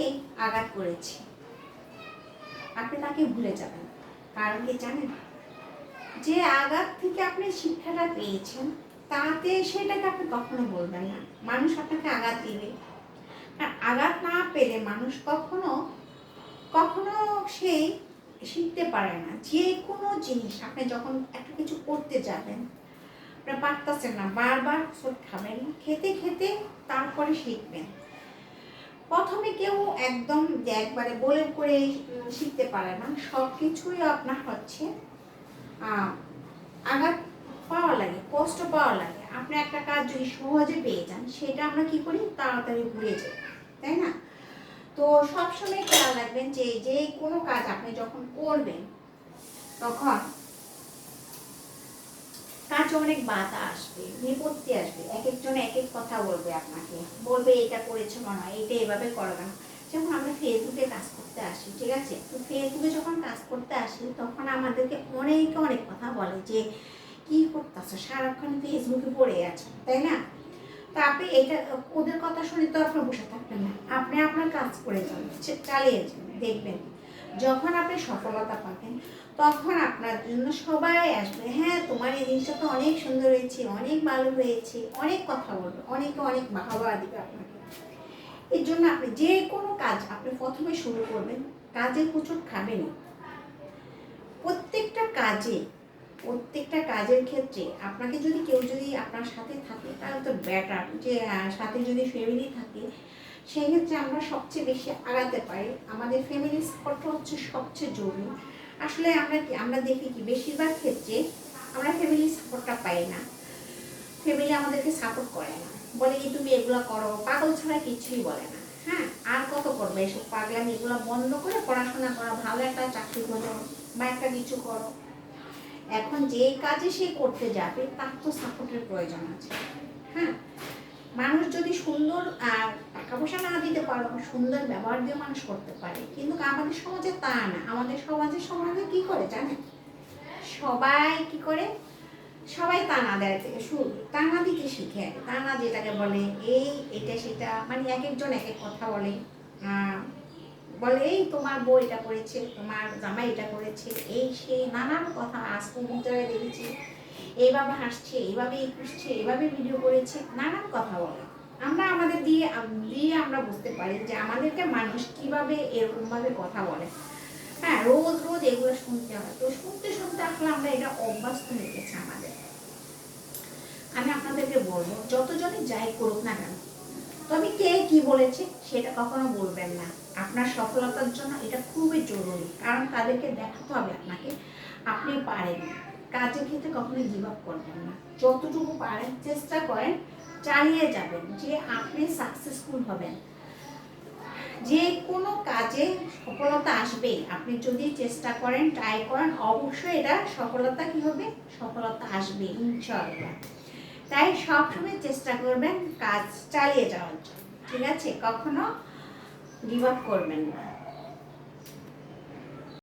আপনাকে আঘাত করেছে। আপনি তাকে ভুলে যাবেন। কারণ কি জানেন? যে আঘাত থেকে আপনি শিক্ষাটা পেয়েছেন, তাতে সেটাকে আপনি কখনো বলবেন না। মানুষ আপনাকে আঘাত দিবে। আর আঘাত না পেলে মানুষ কখনো কখনো সেই শিখতে পারে না। যে কোনো জিনিস আপনি যখন একটা কিছু করতে যাবেন আপনি পারতেছেন না, বারবার খাবেন, খেতে খেতে তারপরে শিখবেন। প্রথমে কেউ একদম যে একবারে বলে করে শিখতে পারে না। সব কিছুই আপনার হচ্ছে আঘাত পাওয়া লাগে, কষ্ট পাওয়া লাগে। আপনি একটা কাজ যদি সহজে পেয়ে যান, সেটা আমরা কি করি? তাড়াতাড়ি ভুলে যাই, তাই না? তো সবসময় খেয়াল রাখবেন যে যে কোনো কাজ আপনি যখন করবেন, তখন অনেক বাধা আসবে, বিপত্তি আসবে। এক একজন এক এক কথা বলবে আপনাকে। বলবে, এটা করেছ মনে হয়, এটা এভাবে করো না। যেমন আমরা ফেসবুকে কাজ করতে আসি, ঠিক আছে? তো ফেসবুকে যখন কাজ করতে আসি, তখন আমাদেরকে অনেকে অনেক কথা বলে যে, কি করতেছো? সারাক্ষণ ফেসবুকে পড়ে আছো। তাই না? তা আপনি এটা, ওদের কথা শুনে তো আপনি বসে থাকবেন না। আপনি আপনার কাজ করে যান চালিয়ে যান, দেখবেন। যখন আপনি সফলতা পাবেন, তখন আপনার জন্য সবাই আসবে। হ্যাঁ তোমার এই জিনিসটা তো অনেক সুন্দর হয়েছে, অনেক ভালো হয়েছে, অনেক কথা বলবে, অনেকে অনেক বাহবা দিবে আপনাকে। এর জন্য আপনি যে কোনো কাজ আপনি প্রথমে শুরু করবেন, কাজে প্রচুর খাবেনই। প্রত্যেকটা কাজে, প্রত্যেকটা কাজের ক্ষেত্রে আপনাকে যদি কেউ যদি আপনার সাথে থাকে, তাহলে তো বেটার যে সাথে যদি ফ্যামিলি থাকে সেই ক্ষেত্রে আমরা সবচেয়ে বেশি আগাতে পারি। আমাদের ফ্যামিলি সাপোর্টটা হচ্ছে সবচেয়ে জরুরি। আসলে আমরা কি, আমরা দেখি কি, বেশিরভাগ ক্ষেত্রে আমরা ফ্যামিলি সাপোর্টটা পাই না। ফ্যামিলি আমাদেরকে সাপোর্ট করে না। বলে কি, তুমি এগুলো করো, পাগল ছাড়া কিছুই বলে না। হ্যাঁ আর কত করবে এসব পাগলামি, এগুলো বন্ধ করে পড়াশোনা করো, ভালো একটা চাকরি করো বা একটা কিছু করো। এখন যে কাজে সে করতে যাবে, তার তো সাপোর্টের প্রয়োজন আছে। হ্যাঁ মানুষ যদি সুন্দর আর টাকা পয়সা না দিতে পারো সুন্দর ব্যবহার দিয়ে মানুষ করতে পারে। কিন্তু আমাদের সমাজে তা না। আমাদের সমাজে সমাজে কি করে জানে সবাই কি করে? সবাই তানা দেয় তানা দিতে শিখে। তানা যেটাকে বলে এই, এটা, সেটা। মানে এক একজন এক এক কথা বলে। বলে, এই তোমার বউ এটা করেছে, তোমার জামাই এটা করেছে, এই সেই নানান কথা আজ কোন জায়গায় দেখেছি। এইভাবে হাসছে এইভাবে এই করছে এইভাবে ভিডিও করেছে, নানান কথা বলে। আমরা আমাদের দিয়ে দিয়ে আমরা বুঝতে পারি যে আমাদেরকে মানুষ কীভাবে এরকম ভাবে কথা বলে। হ্যাঁ রোজ রোজ এগুলো শুনতে হয়। তো শুনতে শুনতে আসলে আমরা এটা অভ্যস্ত হয়ে গেছে আমাদের। আমি আপনাদেরকে বলব যতজনই যাই করুক না কেন, তবে কে কি বলেছে সেটা কখনো বলবেন না। আপনার সফলতার জন্য এটা খুবই জরুরি, কারণ তাদেরকে দেখাতে হবে আপনাকে, আপনি পারেন কাজের ক্ষেত্রে কখনোই গিভ আপ করবেন না। যতটুকু পারেন, চেষ্টা করেন চালিয়ে যাবেন, যে আপনি সাকসেসফুল হবেন। যে কোনো কাজে সফলতা আসবে, আপনি যদি চেষ্টা করেন ট্রাই করেন, অবশ্যই এটা সফলতা কি হবে? সফলতা আসবে, ইনশাআল্লাহ। তাই সবসময় চেষ্টা করবেন কাজ চালিয়ে যাওয়ার জন্য, ঠিক আছে? কখনো গিভ আপ করবেন না।